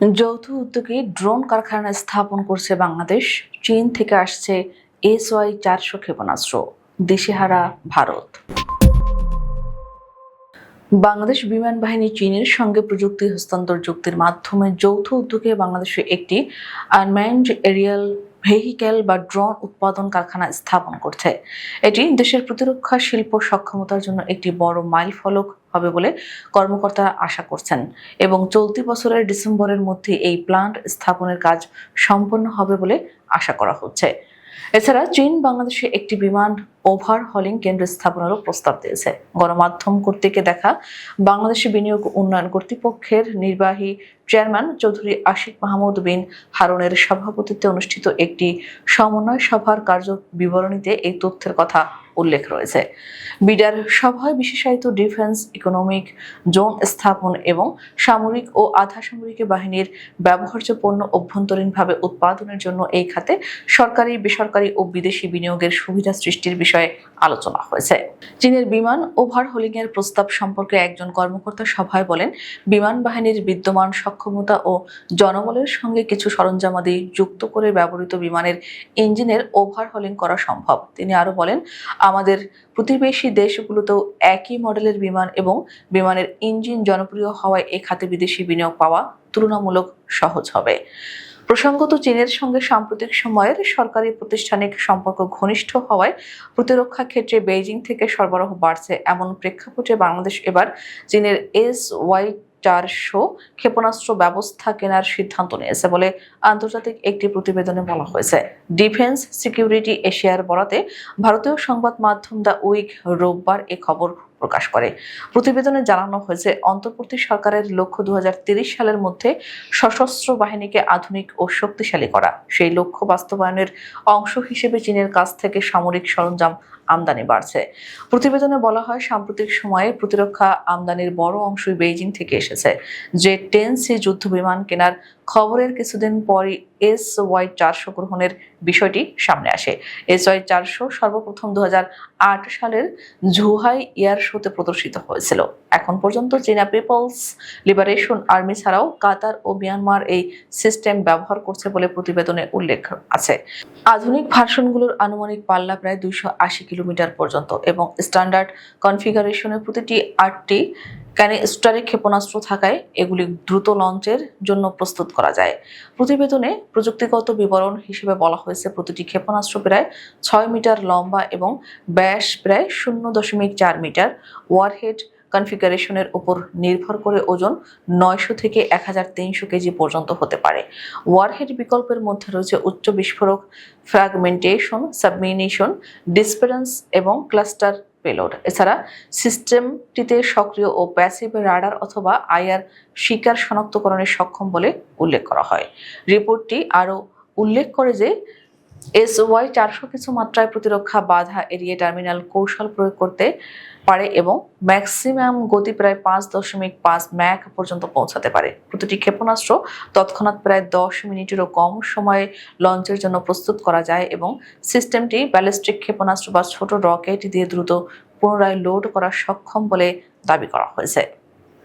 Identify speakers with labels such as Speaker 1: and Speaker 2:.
Speaker 1: যৌথ উদ্যোগে ড্রোন কারখানা স্থাপন করছে বাংলাদেশ। চীন থেকে আসছে এস ওয়াই চারশো ক্ষেপণাস্ত্র। দিশেহারা ভারত। বাংলাদেশ বিমান বাহিনী চীনের সঙ্গে প্রযুক্তি হস্তান্তর চুক্তির মাধ্যমে যৌথ উদ্যোগে বাংলাদেশে একটি আনম্যান্ড এরিয়াল ভেহিক্যাল বা ড্রোন উৎপাদন কারখানা স্থাপন করছে। এটি দেশের প্রতিরক্ষা শিল্প সক্ষমতার জন্য একটি বড় মাইল ফলক হবে বলে কর্মকর্তারা আশা করছেন এবং চলতি বছরের ডিসেম্বরের মধ্যে এই প্লান্ট স্থাপনের কাজ সম্পন্ন হবে বলে আশা করা হচ্ছে। এছাড়া চীন বাংলাদেশে একটি বিমান ওভারহলিং কেন্দ্র স্থাপনেরও প্রস্তাব দিয়েছে। গণমাধ্যম কর্তৃকে দেখা, বাংলাদেশে বিনিয়োগ উন্নয়ন কর্তৃপক্ষের নির্বাহী চেয়ারম্যান চৌধুরী আশিক মাহমুদ বিন হারুনের সভাপতিত্বে অনুষ্ঠিত একটি সমন্বয় সভার কার্য বিবরণীতে এই তথ্যের কথা উল্লেখ রয়েছে। বিডার সভায় বিশেষায়িত ডিফেন্স, ইকোনমিক, জোন স্থাপন এবং সামরিক ও আধা সামরিক বাহিনীর ব্যবহার্য পণ্য অভ্যন্তরীণভাবে উৎপাদনের জন্য এই খাতে সরকারি, বেসরকারি ও বিদেশি বিনিয়োগের সুবিধা সৃষ্টির বিষয়ে আলোচনা হয়েছে। চীনের বিমান ওভারহোলিং এর প্রস্তাব সম্পর্কে একজন কর্মকর্তা সভায় বলেন, বিমান বাহিনীর বিদ্যমান সক্ষমতা ও জনবলের সঙ্গে কিছু সরঞ্জামাদি যুক্ত করে ব্যবহৃত বিমানের ইঞ্জিনের ওভারহোলিং করা সম্ভব। তিনি আরও বলেন, আমাদের প্রতিবেশী দেশগুলোতেও একই মডেলের বিমান এবং বিমানের ইঞ্জিন জনপ্রিয় হওয়ায় এ খাতে বিদেশি বিনিয়োগ পাওয়া তুলনামূলক সহজ হবে। প্রসঙ্গত চীনের সঙ্গে সাম্প্রতিক সময়ের সরকারি প্রতিষ্ঠানিক সম্পর্ক ঘনিষ্ঠ হওয়ায় প্রতিরক্ষা ক্ষেত্রে বেইজিং থেকে সরবরাহ বাড়ছে। এমন প্রেক্ষাপটে বাংলাদেশ এবার চীনের এস ওয়াই চারশো ক্ষেপণাস্ত্র ব্যবস্থা কেনার সিদ্ধান্ত নিয়েছে বলে আন্তর্জাতিক একটি প্রতিবেদনে বলা হয়েছে। ডিফেন্স সিকিউরিটি এশিয়ার বরাতে ভারতীয় সংবাদ মাধ্যম দ্য উইক রোববার এ খবর প্রকাশ করে। প্রতিবেদনে জানানো হয়েছে, অন্তর্বর্তী সরকারের লক্ষ্য দু সালের মধ্যে সশস্ত্র বাহিনীকে আধুনিক ও শক্তিশালী করা। সেই লক্ষ্য বাস্তবায়নের অংশ হিসেবে চীনের কাছ থেকে সামরিক সরঞ্জাম আমদানি বাড়ছে। প্রতিবেদনে বলা হয়, সাম্প্রতিক সময়ে প্রতিরক্ষা আমদানির বড় অংশই বেইজিং থেকে এসেছে, যে টেন সি যুদ্ধ বিমান কেনার খবরের কিছুদিন পরই এস ওয়াই চারশো গ্রহণের বিষয়টি সামনে আসে। এস ওয়াই চারশো সর্বপ্রথম দুহাজার আট সালের জুহাই এয়ার শোতে প্রদর্শিত হয়েছিল। এখন পর্যন্ত চীনা পিপলস লিবারেশন আর্মি ছাড়াও কাতার ও মিয়ানমার এই সিস্টেম ব্যবহার করছে বলে প্রতিবেদনে উল্লেখ আছে। আধুনিক ভার্সনগুলোর আনুমানিক পাল্লা প্রায় দুইশো আশি কিলোমিটার পর্যন্ত এবং স্ট্যান্ডার্ড কনফিগারেশনের প্রতিটি আটটি ক্যানিস্টারে ক্ষেপণাস্ত্র থাকায় এগুলি দ্রুত লঞ্চের জন্য প্রস্তুত করা যায়। প্রতিবেদনে প্রযুক্তিগত বিবরণ হিসেবে বলা হয়েছে, প্রতিটি ক্ষেপণাস্ত্র প্রায় ছয় মিটার লম্বা এবং ব্যাস প্রায় শূন্য দশমিক চার মিটার। ওয়ারহেড কনফিগারেশনের উপর নির্ভর করে ওজন নয়শো থেকে এক হাজার তিনশো কেজি পর্যন্ত হতে পারে। ওয়ারহেড বিকল্পের মধ্যে রয়েছে উচ্চ বিস্ফোরক, ফ্র্যাগমেন্টেশন সাবমিনেশন ডিসপেরেন্স এবং ক্লাস্টার পেলোড। এছাড়া সিস্টেমটিতে সক্রিয় ও প্যাসিভ রাডার অথবা আইআর শিকার শনাক্তকরণে সক্ষম বলে উল্লেখ করা হয়। রিপোর্টটি আরও উল্লেখ করে যে এস ওয়াই চারশো কিছু মাত্রায় প্রতিরক্ষা বাধা এড়িয়ে টার্মিনাল কৌশল প্রয়োগ করতে পারে এবং ম্যাক্সিমাম গতি প্রায় পাঁচ দশমিক পাঁচ ম্যাক পর্যন্ত পৌঁছাতে পারে। প্রতিটি ক্ষেপণাস্ত্র তৎক্ষণাৎ প্রায় দশ মিনিটেরও কম সময়ে লঞ্চের জন্য প্রস্তুত করা যায় এবং সিস্টেমটি ব্যালিস্টিক ক্ষেপণাস্ত্র বা ছোট রকেট দিয়ে দ্রুত পুনরায় লোড করা সক্ষম বলে দাবি করা হয়েছে।